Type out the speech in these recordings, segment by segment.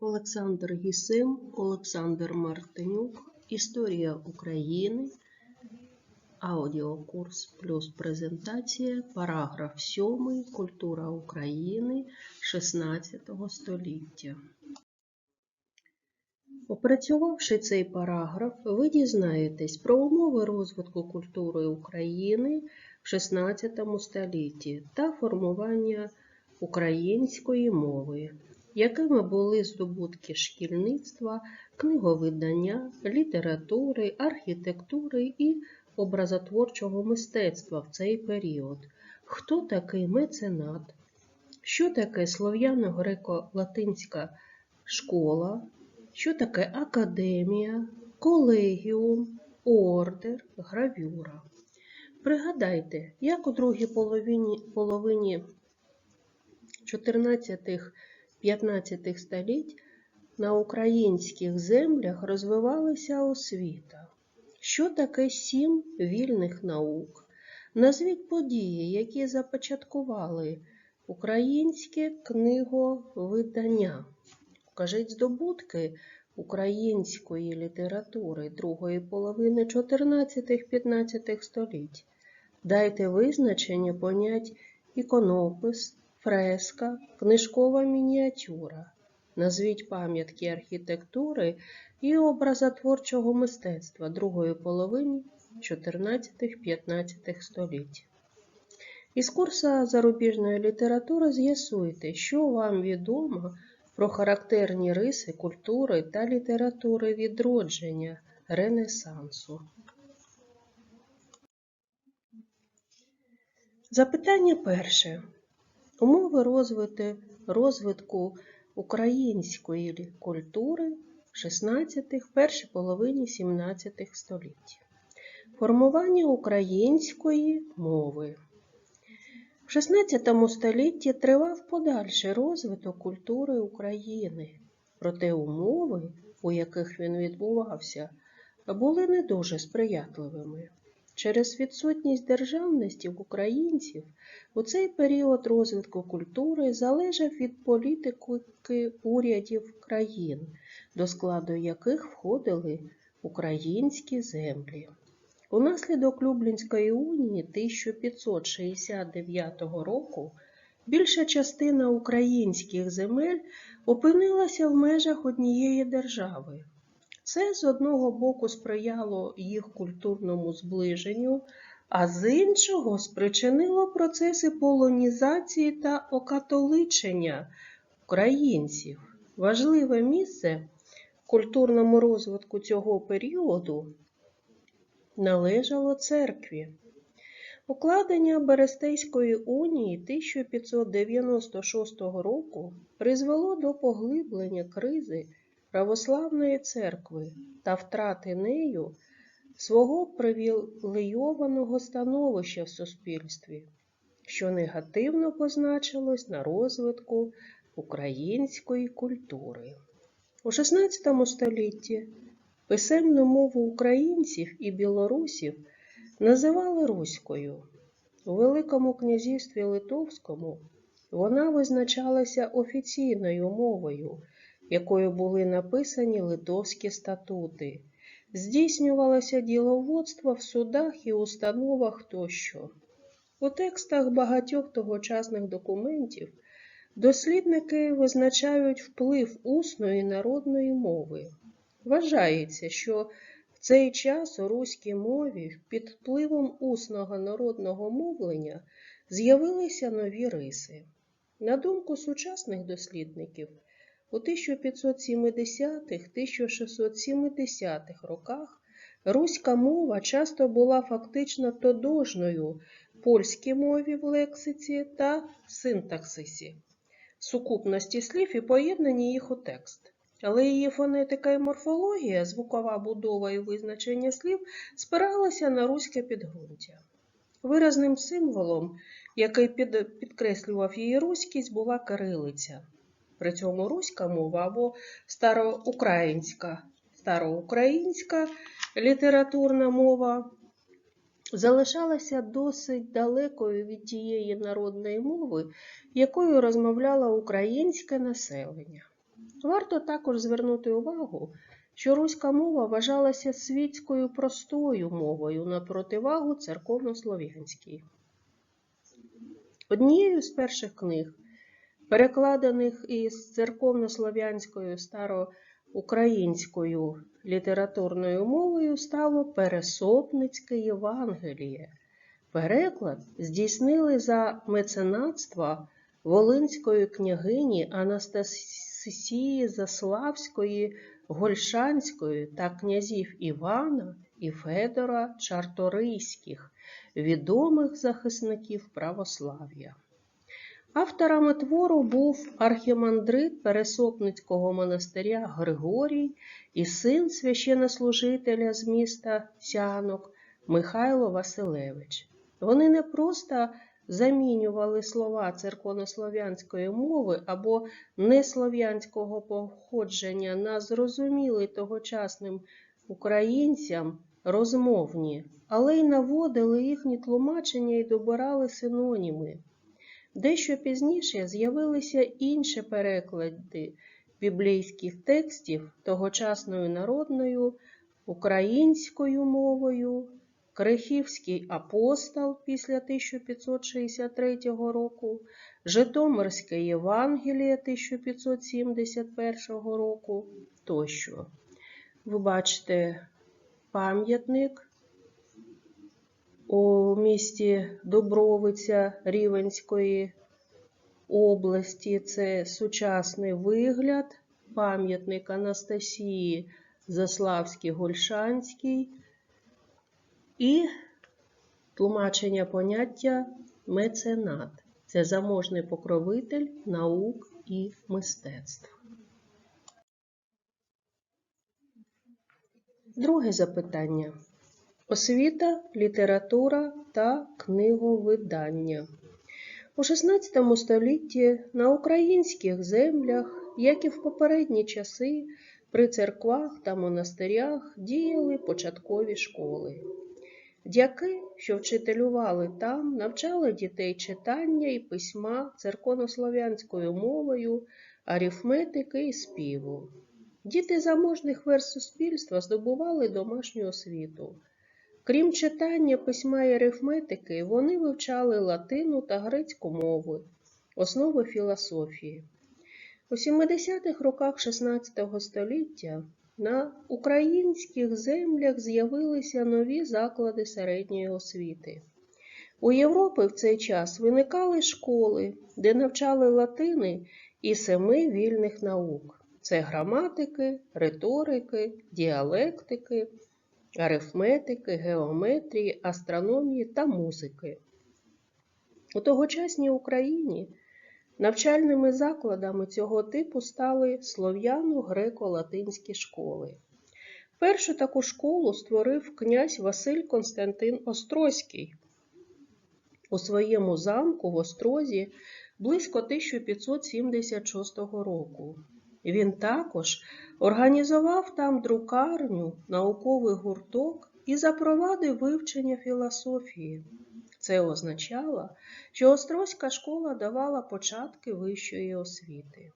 Олександр Гісим, Олександр Мартинюк. Історія України. Аудіокурс плюс презентація. Параграф 7. Культура України 16 століття. Опрацювавши цей параграф, ви дізнаєтесь про умови розвитку культури України в 16 столітті та формування української мови, якими були здобутки шкільництва, книговидання, літератури, архітектури і образотворчого мистецтва в цей період. Хто такий меценат? Що таке слов'яно-греко-латинська школа? Що таке академія, колегіум, ордер, гравюра? Пригадайте, як у другій половині, половині 14-15 століть на українських землях розвивалася освіта. Що таке сім вільних наук? Назвіть події, які започаткували українське книговидання. Покажіть здобутки української літератури другої половини 14-15 століть. Дайте визначення понять іконопис, фреска, книжкова мініатюра. Назвіть пам'ятки архітектури і образотворчого мистецтва другої половини 14-15 століть. Із курсу зарубіжної літератури з'ясуйте, що вам відомо про характерні риси культури та літератури відродження Ренесансу. Запитання перше. Умови розвити, розвитку української культури в 16 першій половині 17 століть. Формування української мови. В 16 столітті тривав подальший розвиток культури України, проте умови, у яких він відбувався, були не дуже сприятливими. Через відсутність державності в українців у цей період розвитку культури залежав від політики урядів країн, до складу яких входили українські землі. Унаслідок Люблінської унії 1569 року більша частина українських земель опинилася в межах однієї держави. Це з одного боку сприяло їх культурному зближенню, а з іншого спричинило процеси полонізації та окатоличення українців. Важливе місце культурному розвитку цього періоду належало церкві. Укладення Берестейської унії 1596 року призвело до поглиблення кризи православної церкви та втрати нею свого привілейованого становища в суспільстві, що негативно позначилось на розвитку української культури. У XVI столітті писемну мову українців і білорусів називали руською. У Великому князівстві Литовському вона визначалася офіційною мовою, якою були написані литовські статути, здійснювалося діловодство в судах і установах тощо. У текстах багатьох тогочасних документів дослідники визначають вплив усної народної мови. Вважається, що в цей час у руській мові під впливом усного народного мовлення з'явилися нові риси. На думку сучасних дослідників, у 1570-1670-х роках руська мова часто була фактично тодожною польській мові в лексиці та синтаксисі, сукупності слів і поєднанні їх у текст. Але її фонетика і морфологія, звукова будова і визначення слів спиралися на руське підґрунтя. Виразним символом, який підкреслював її руськість, була кирилиця. При цьому руська мова або староукраїнська, староукраїнська літературна мова залишалася досить далекою від тієї народної мови, якою розмовляло українське населення. Варто також звернути увагу, що руська мова вважалася світською простою мовою на противагу церковнослов'янській. Однією з перших книг, перекладених із церковнослов'янською староукраїнською літературною мовою, стало Пересопницьке Євангеліє. Переклад здійснили за меценатства волинської княгині Анастасії Заславської Гольшанської та князів Івана і Федора Чарторийських, відомих захисників православ'я. Авторами твору був архімандрит Пересопницького монастиря Григорій і син священнослужителя з міста Сянок Михайло Василевич. Вони не просто замінювали слова церковнослов'янської мови або неслов'янського походження на зрозумілий тогочасним українцям розмовні, але й наводили їхні тлумачення і добирали синоніми. Дещо пізніше з'явилися інші переклади біблійських текстів тогочасною народною українською мовою, Крихівський апостол після 1563 року, Житомирське Євангеліє 1571 року тощо. Ви бачите пам'ятник у місті Дубровиця Рівенської області. Це сучасний вигляд, пам'ятник Анастасії Заславській Гольшанській і тлумачення поняття меценат. Це заможний покровитель наук і мистецтв. Друге запитання. Освіта, література та книговидання. У XVI столітті на українських землях, як і в попередні часи, при церквах та монастирях діяли початкові школи. Дяки, що вчителювали там, навчали дітей читання і письма церковнослов'янською мовою, арифметики і співу. Діти заможних верст суспільства здобували домашню освіту. Крім читання, письма і арифметики, вони вивчали латину та грецьку мови, основи філософії. У 70-х роках XVI століття на українських землях з'явилися нові заклади середньої освіти. У Європі в цей час виникали школи, де навчали латини і семи вільних наук це граматики, риторики, діалектики, арифметики, геометрії, астрономії та музики. У тогочасній Україні навчальними закладами цього типу стали слов'яно-греко-латинські школи. Першу таку школу створив князь Василь Константин Острозький у своєму замку в Острозі близько 1576 року. Він також організував там друкарню, науковий гурток і запровадив вивчення філософії. Це означало, що Острозька школа давала початки вищої освіти.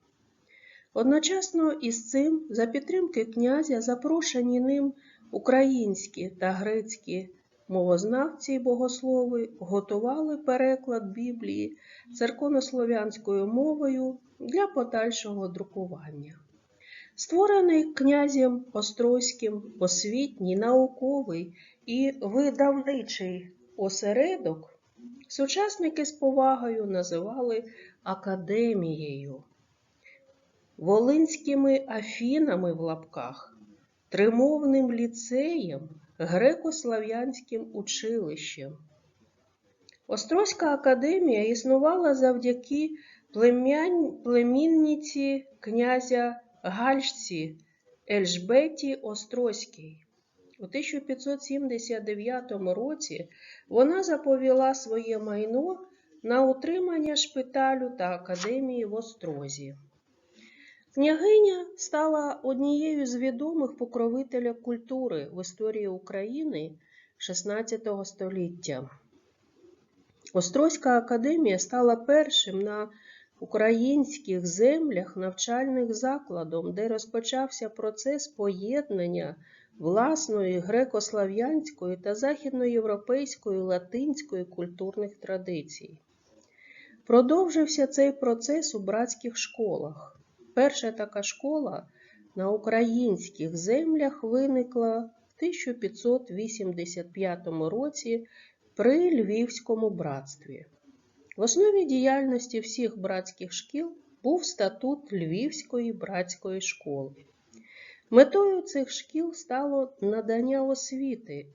Одночасно із цим, за підтримки князя, запрошені ним українські та грецькі мовознавці і богослови готували переклад Біблії церковнослов'янською мовою для подальшого друкування. Створений князем Острозьким освітній, науковий і видавничий осередок сучасники з повагою називали академією, волинськими афінами в лапках, тримовним ліцеєм, греко-слав'янським училищем. Острозька академія існувала завдяки племінниці князя Гальшці Ельжбеті Острозькій. У 1579 році вона заповіла своє майно на утримання шпиталю та академії в Острозі. Княгиня стала однією з відомих покровителя культури в історії України XVI століття. Острозька академія стала першим на українських землях навчальних закладом, де розпочався процес поєднання власної греко-слав'янської та західноєвропейської латинської культурних традицій. Продовжився цей процес у братських школах. Перша така школа на українських землях виникла в 1585 році при Львівському братстві. В основі діяльності всіх братських шкіл був статут Львівської братської школи. Метою цих шкіл стало надання освіти,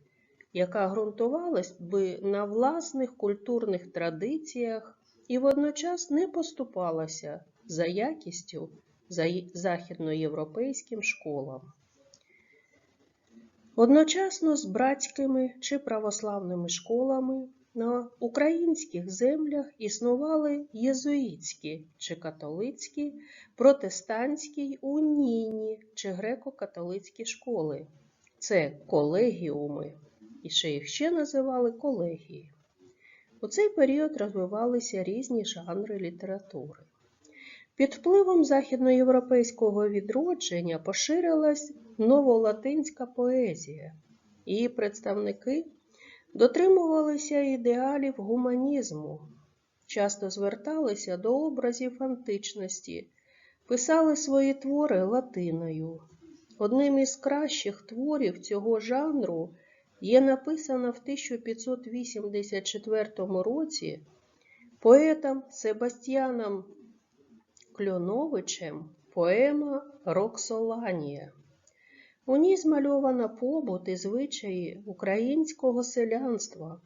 яка ґрунтувалась би на власних культурних традиціях і водночас не поступалася за якістю за західноєвропейським школам. Одночасно з братськими чи православними школами на українських землях існували єзуїтські чи католицькі, протестантські й унійні чи греко-католицькі школи. Це колегіуми, і ще їх ще називали колегії. У цей період розвивалися різні жанри літератури. Під впливом західноєвропейського відродження поширилась новолатинська поезія. Її представники дотримувалися ідеалів гуманізму, часто зверталися до образів античності, писали свої твори латиною. Одним із кращих творів цього жанру є написана в 1584 році поетом Себастьяном Кльоновичем поема Роксоланія. У ній змальовано побут і звичаї українського селянства,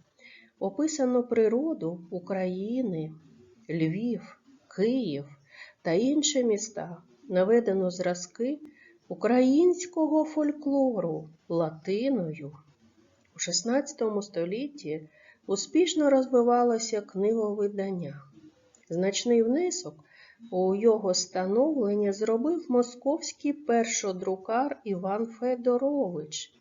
описано природу України, Львів, Київ та інші міста, наведено зразки українського фольклору латиною. У XVI столітті успішно розвивалося книговидання. Значний внесок у його становлення зробив московський першодрукар Іван Федорович.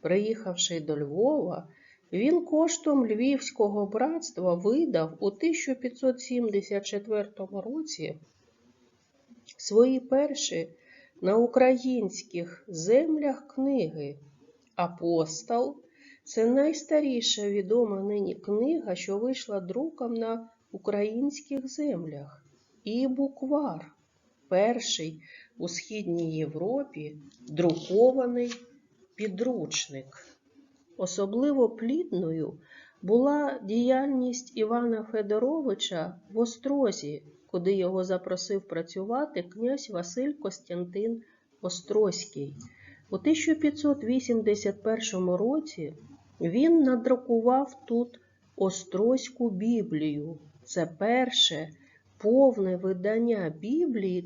Приїхавши до Львова, він коштом Львівського братства видав у 1574 році свої перші на українських землях книги. Апостол це найстаріша відома нині книга, що вийшла друком на українських землях і буквар, перший у Східній Європі друкований підручник. Особливо плідною була діяльність Івана Федоровича в Острозі, куди його запросив працювати князь Василь Костянтин Острозький. У 1581 році він надрукував тут Острозьку Біблію. Це перше повне видання Біблії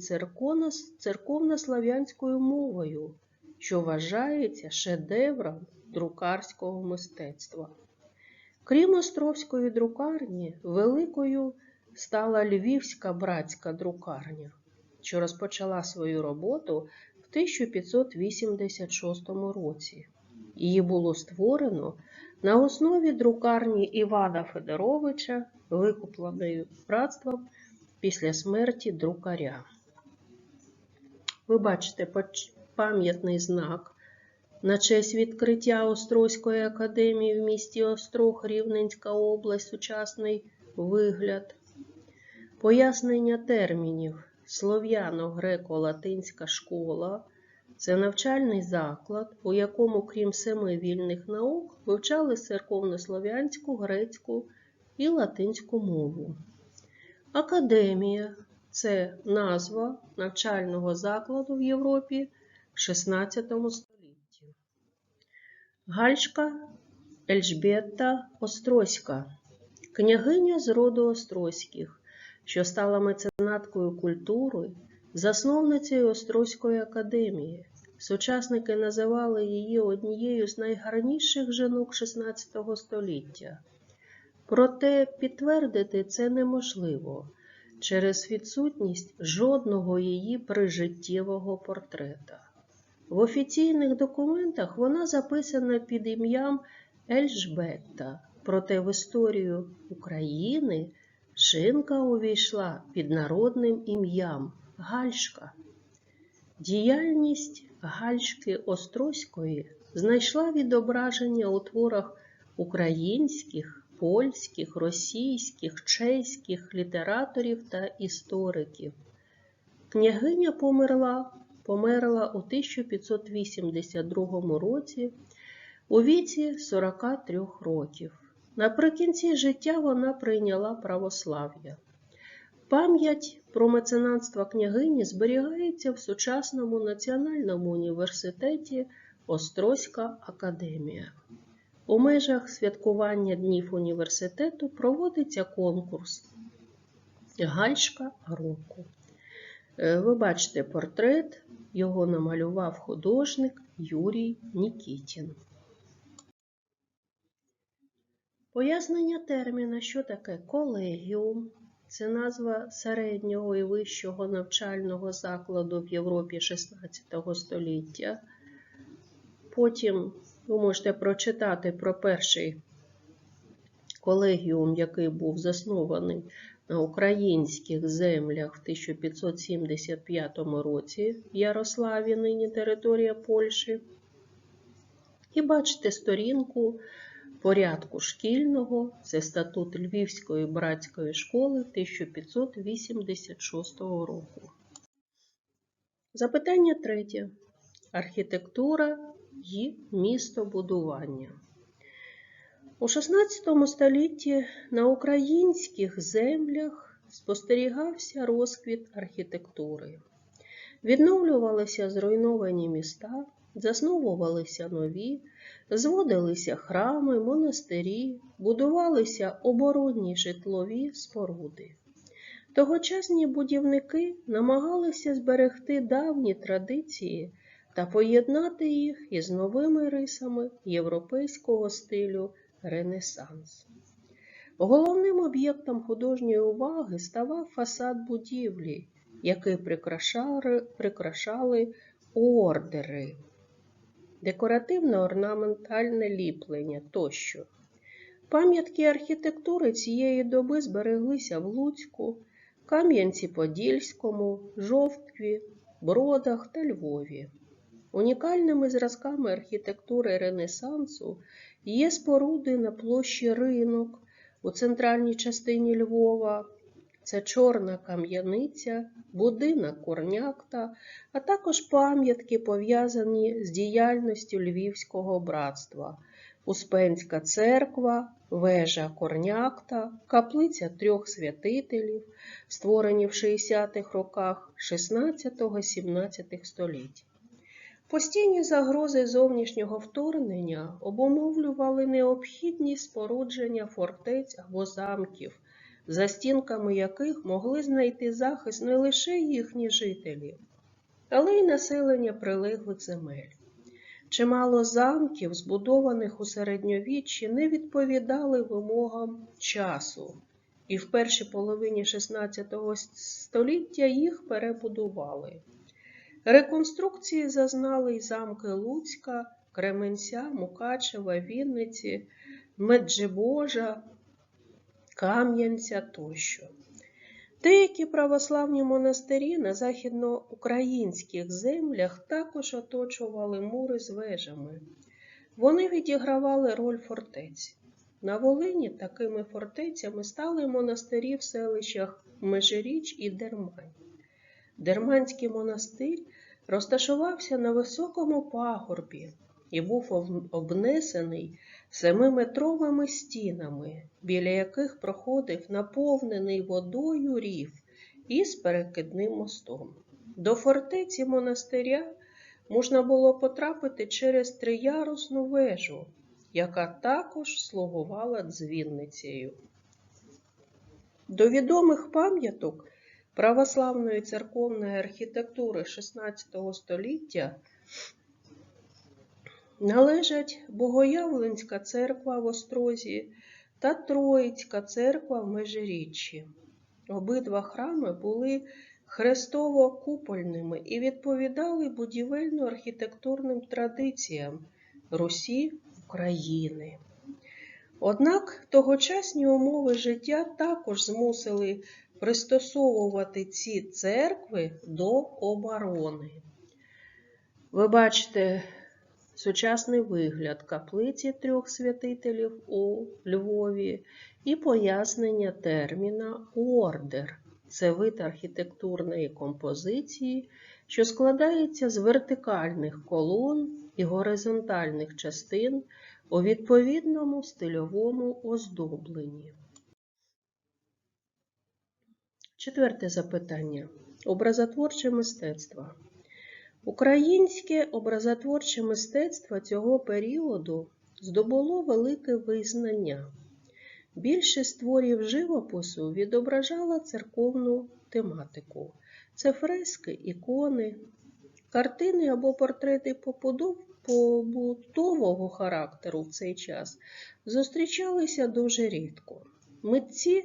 церковно-слав'янською мовою, що вважається шедевром друкарського мистецтва. Крім Островської друкарні, великою стала Львівська братська друкарня, що розпочала свою роботу в 1586 році. Її було створено на основі друкарні Івана Федоровича, викупленої братством після смерті друкаря. Ви бачите пам'ятний знак на честь відкриття Острозької академії в місті Острог, Рівненська область, сучасний вигляд, пояснення термінів слов'яно-греко-латинська школа. Це навчальний заклад, у якому, крім семи вільних наук, вивчали церковнослов'янську, грецьку і латинську мову. Академія це назва навчального закладу в Європі в XVI столітті. Гальшка Ельжбета Острозька, княгиня з роду Острозьких, що стала меценаткою культури, засновницею Острозької академії. Сучасники називали її однією з найгарніших жінок XVI століття. Проте підтвердити це неможливо через відсутність жодного її прижиттєвого портрета. В офіційних документах вона записана під ім'ям Ельжбетта, проте в історію України Жінка увійшла під народним ім'ям Гальшка. Діяльність Гальшки Острозької знайшла відображення у творах українських, польських, російських, чеських літераторів та істориків. Княгиня померла, померла у 1582 році у віці 43 років. Наприкінці життя вона прийняла православ'я. Пам'ять про меценатство княгині зберігається в сучасному національному університеті Острозька академія. У межах святкування днів університету проводиться конкурс Гальшка року. Е, Ви бачите портрет, його намалював художник Юрій Нікітін. Пояснення терміна, що таке колегіум, це назва середнього і вищого навчального закладу в Європі XVI століття. Потім ви можете прочитати про перший колегіум, який був заснований на українських землях в 1575 році в Ярославі, нині територія Польщі. І бачите сторінку порядку шкільного, це статут Львівської братської школи 1586 року. Запитання третє. Архітектура і містобудування. У XVI столітті на українських землях спостерігався розквіт архітектури. Відновлювалися зруйновані міста, засновувалися нові, зводилися храми, монастирі, будувалися оборонні житлові споруди. Тогочасні будівники намагалися зберегти давні традиції та поєднати їх із новими рисами європейського стилю Ренесанс. Головним об'єктом художньої уваги ставав фасад будівлі, який прикрашали, прикрашали ордери, декоративно-орнаментальне ліплення тощо. Пам'ятки архітектури цієї доби збереглися в Луцьку, Кам'янці-Подільському, Жовтві, Бродах та Львові. Унікальними зразками архітектури Ренесансу є споруди на площі Ринок у центральній частині Львова, це чорна кам'яниця, будинок Корнякта, а також пам'ятки, пов'язані з діяльністю Львівського братства, Успенська церква, вежа Корнякта, каплиця трьох святителів, створені в 60-х роках 16-17 століть. Постійні загрози зовнішнього вторгнення обумовлювали необхідність спорудження фортець або замків, за стінками яких могли знайти захист не лише їхні жителі, але й населення прилеглих земель. Чимало замків, збудованих у середньовіччі, не відповідали вимогам часу, і в першій половині XVI століття їх перебудували. Реконструкції зазнали й замки Луцька, Кременця, Мукачева, Вінниці, Меджибожа, Кам'янця тощо. Деякі православні монастирі на західноукраїнських землях також оточували мури з вежами. Вони відігравали роль фортець. На Волині такими фортецями стали монастирі в селищах Межиріч і Дермань. Дерманський монастир розташувався на високому пагорбі і був обнесений семиметровими стінами, біля яких проходив наповнений водою рів із перекидним мостом. До фортеці монастиря можна було потрапити через триярусну вежу, яка також слугувала дзвінницею. До відомих пам'яток православної церковної архітектури XVI століття належать Богоявленська церква в Острозі та Троїцька церква в Межиріччі. Обидва храми були хрестово-купольними і відповідали будівельно-архітектурним традиціям Русі України. Однак тогочасні умови життя також змусили пристосовувати ці церкви до оборони. Ви бачите сучасний вигляд каплиці трьох святителів у Львові і пояснення терміна ордер. Це вид архітектурної композиції, що складається з вертикальних колон і горизонтальних частин у відповідному стильовому оздобленні. Четверте запитання. Образотворче мистецтво. Українське образотворче мистецтво цього періоду здобуло велике визнання. Більшість творів живопису відображала церковну тематику. Це фрески, ікони, картини або портрети побутового характеру в цей час зустрічалися дуже рідко. Митці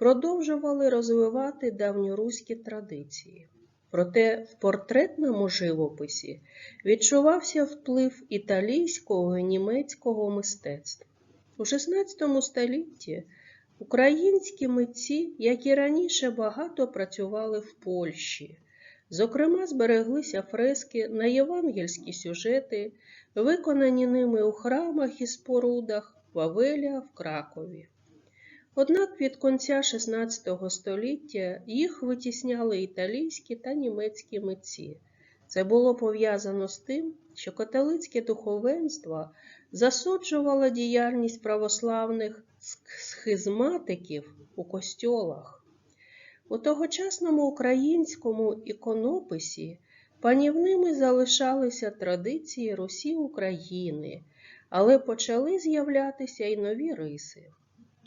продовжували розвивати давньоруські традиції. Проте в портретному живописі відчувався вплив італійського і німецького мистецтва. У XVI столітті українські митці, як і раніше, багато працювали в Польщі. Зокрема, збереглися фрески на євангельські сюжети, виконані ними у храмах і спорудах Вавеля в Кракові. Однак від кінця XVI століття їх витісняли італійські та німецькі митці. Це було пов'язано з тим, що католицьке духовенство засуджувало діяльність православних схизматиків у костьолах. У тогочасному українському іконописі панівними залишалися традиції Русі України, але почали з'являтися й нові риси.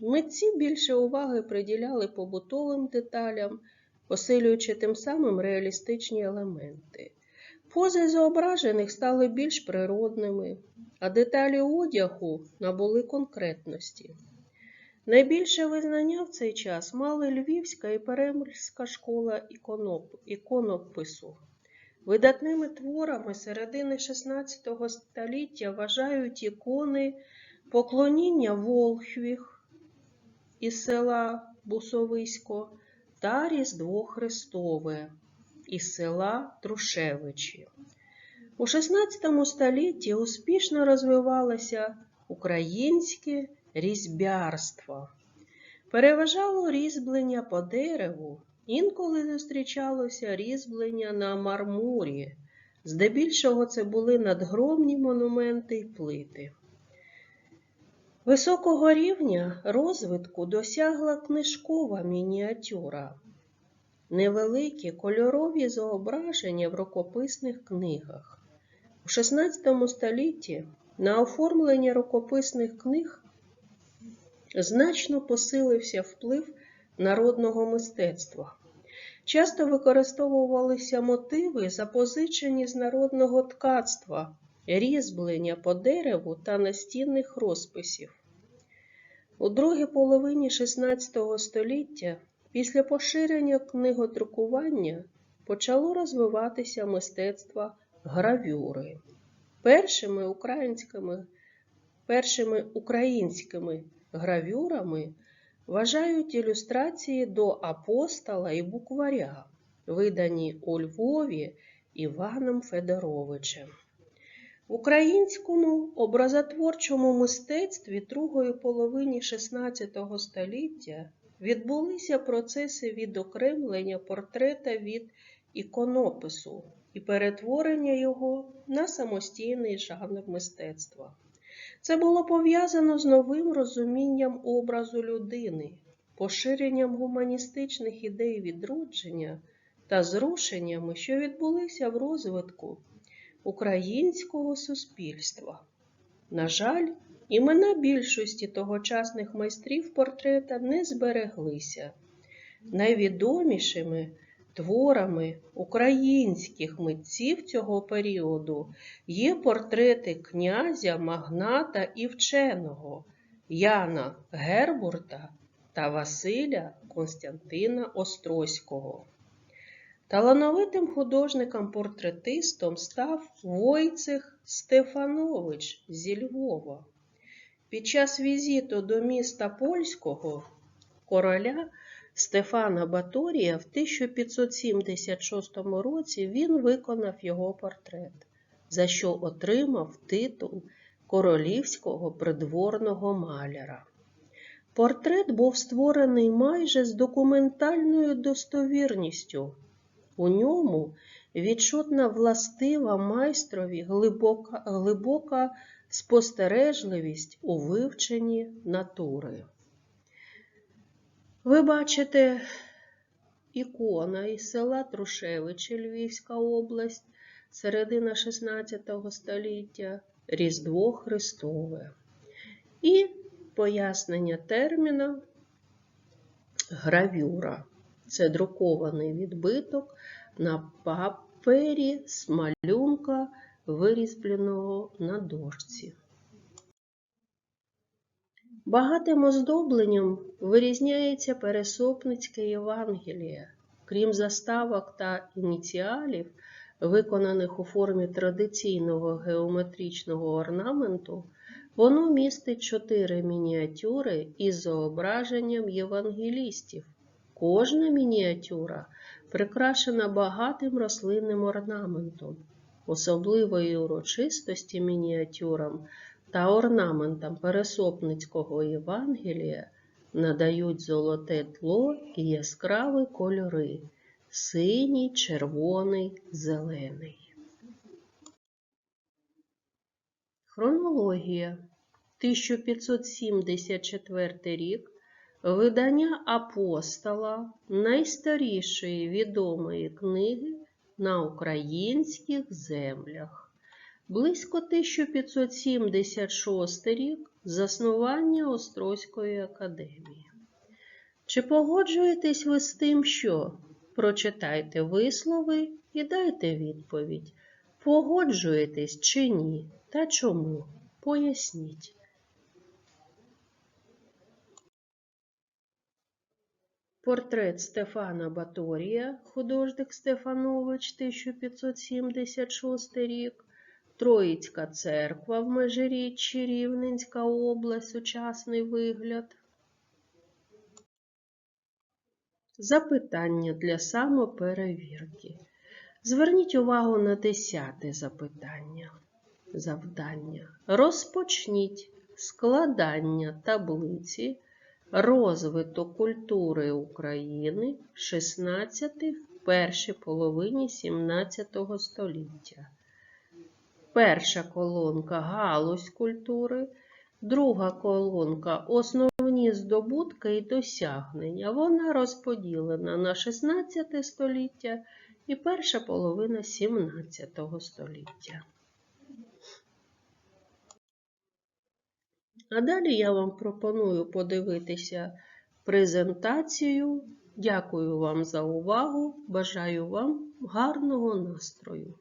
Митці більше уваги приділяли побутовим деталям, посилюючи тим самим реалістичні елементи. Пози зображених стали більш природними, а деталі одягу набули конкретності. Найбільше визнання в цей час мали Львівська і Перемирська школа іконоп- іконопису. Видатними творами середини XVI століття вважають ікони поклоніння Волхвіх із села Бусовисько та Різдво Христове із села Трушевичі. У XVI столітті успішно розвивалося українське різьбярство. Переважало різьблення по дереву, інколи зустрічалося різьблення на мармурі. Здебільшого це були надгромні монументи й плити. Високого рівня розвитку досягла книжкова мініатюра. Невеликі кольорові зображення в рукописних книгах. У XVI столітті на оформлення рукописних книг значно посилився вплив народного мистецтва. Часто використовувалися мотиви, запозичені з народного ткацтва, різьблення по дереву та настінних розписів. У другій половині XVI століття, після поширення книгодрукування, почало розвиватися мистецтво гравюри. Першими українськими, першими українськими гравюрами вважають ілюстрації до апостола і букваря, видані у Львові Іваном Федоровичем. В українському образотворчому мистецтві другої половини XVI століття відбулися процеси відокремлення портрета від іконопису і перетворення його на самостійний жанр мистецтва. Це було пов'язано з новим розумінням образу людини, поширенням гуманістичних ідей відродження та зрушеннями, що відбулися в розвитку українського суспільства. На жаль, імена більшості тогочасних майстрів портрета не збереглися. Найвідомішими творами українських митців цього періоду є портрети князя, магната і вченого Яна Гербурта та Василя Константина Острозького. Талановитим художником-портретистом став Войцех Стефанович зі Львова. Під час візиту до міста Польського короля Стефана Баторія в 1576 році він виконав його портрет, за що отримав титул королівського придворного маляра. Портрет був створений майже з документальною достовірністю. У ньому відчутна властива майстрові глибока, глибока спостережливість у вивченні натури. Ви бачите ікона із села Трушевичі, Львівська область, середина 16 століття, Різдво Христове. І пояснення терміна гравюра. Це друкований відбиток на папері з малюнка, вирізбленого на дошці. Багатим оздобленням вирізняється Пересопницьке Євангеліє. Крім заставок та ініціалів, виконаних у формі традиційного геометричного орнаменту, воно містить чотири мініатюри із зображенням євангелістів. Кожна мініатюра прикрашена багатим рослинним орнаментом. Особливої урочистості мініатюрам та орнаментам Пересопницького Євангелія надають золоте тло і яскраві кольори синій, червоний, зелений. Хронологія 1574 рік видання апостола найстарішої відомої книги на українських землях. Близько 1576 рік заснування Острозької академії. Чи погоджуєтесь ви з тим, що прочитайте вислови і дайте відповідь, погоджуєтесь чи ні, та чому? Поясніть. Портрет Стефана Баторія, художник Стефанович, 1576 рік. Троїцька церква в Межиріччі, Рівненська область, сучасний вигляд. Запитання для самоперевірки. Зверніть увагу на десяте запитання. Завдання. Розпочніть складання таблиці розвиток культури України 16 першій половині 17 століття. Перша колонка галузь культури, друга колонка основні здобутки і досягнення. Вона розподілена на 16 століття і перша половина 17 століття. А далі я вам пропоную подивитися презентацію. Дякую вам за увагу. Бажаю вам гарного настрою!